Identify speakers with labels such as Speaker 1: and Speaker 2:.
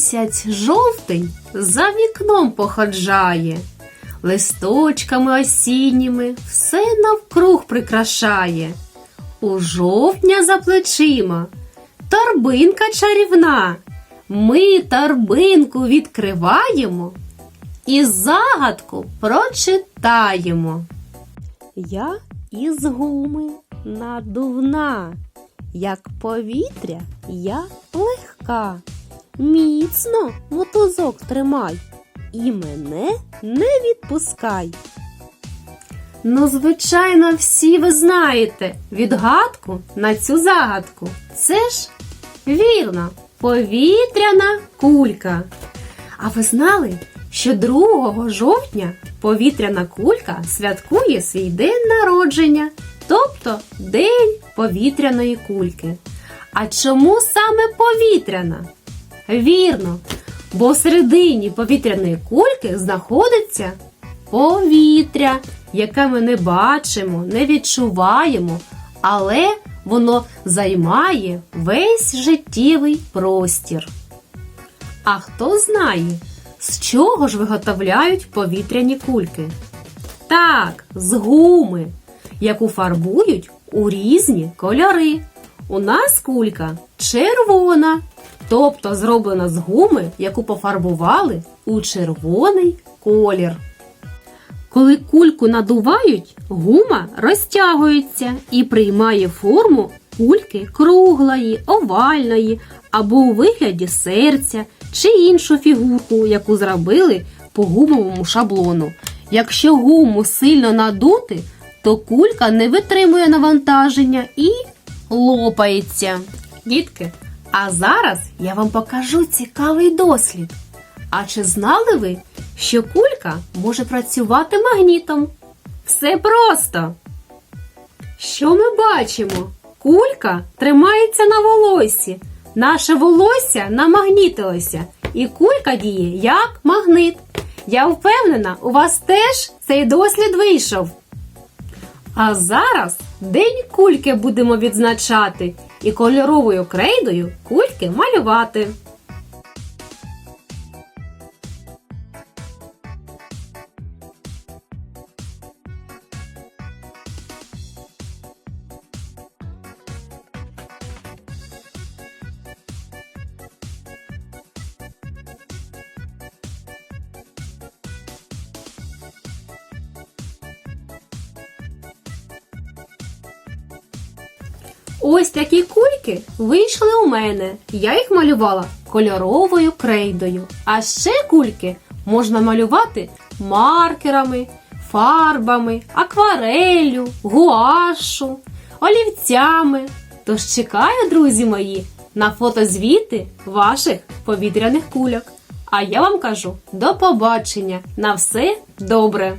Speaker 1: Місяць жовтий за вікном походжає, листочками осінніми все навкруг прикрашає. У жовтня за плечима торбинка чарівна. Ми торбинку відкриваємо і загадку прочитаємо. Я із гуми надувна, як повітря я легка. Міцно мотузок тримай і мене не відпускай. Ну, звичайно, всі ви знаєте відгадку на цю загадку. Це ж вірно, повітряна кулька. А ви знали, що 2 жовтня повітряна кулька святкує свій день народження, тобто День повітряної кульки. А чому саме повітряна? Вірно, бо всередині повітряної кульки знаходиться повітря, яке ми не бачимо, не відчуваємо, але воно займає весь життєвий простір. А хто знає, з чого ж виготовляють повітряні кульки? Так, з гуми, яку фарбують у різні кольори. У нас кулька червона, тобто зроблена з гуми, яку пофарбували у червоний колір. Коли кульку надувають, гума розтягується і приймає форму кульки круглої, овальної або у вигляді серця чи іншу фігурку, яку зробили по гумовому шаблону. Якщо гуму сильно надути, то кулька не витримує навантаження і лопається. Дітки, а зараз я вам покажу цікавий дослід. А чи знали ви, що кулька може працювати магнітом? Все просто. Що ми бачимо? Кулька тримається на волоссі. Наше волосся намагнітилося, і кулька діє як магнит. Я впевнена, у вас теж цей дослід вийшов. А зараз День кульки будемо відзначати і кольоровою крейдою кульки малювати. Ось такі кульки вийшли у мене. Я їх малювала кольоровою крейдою. А ще кульки можна малювати маркерами, фарбами, аквареллю, гуашу, олівцями. Тож чекаю, друзі мої, на фотозвіти ваших повітряних кульок. А я вам кажу до побачення! На все добре!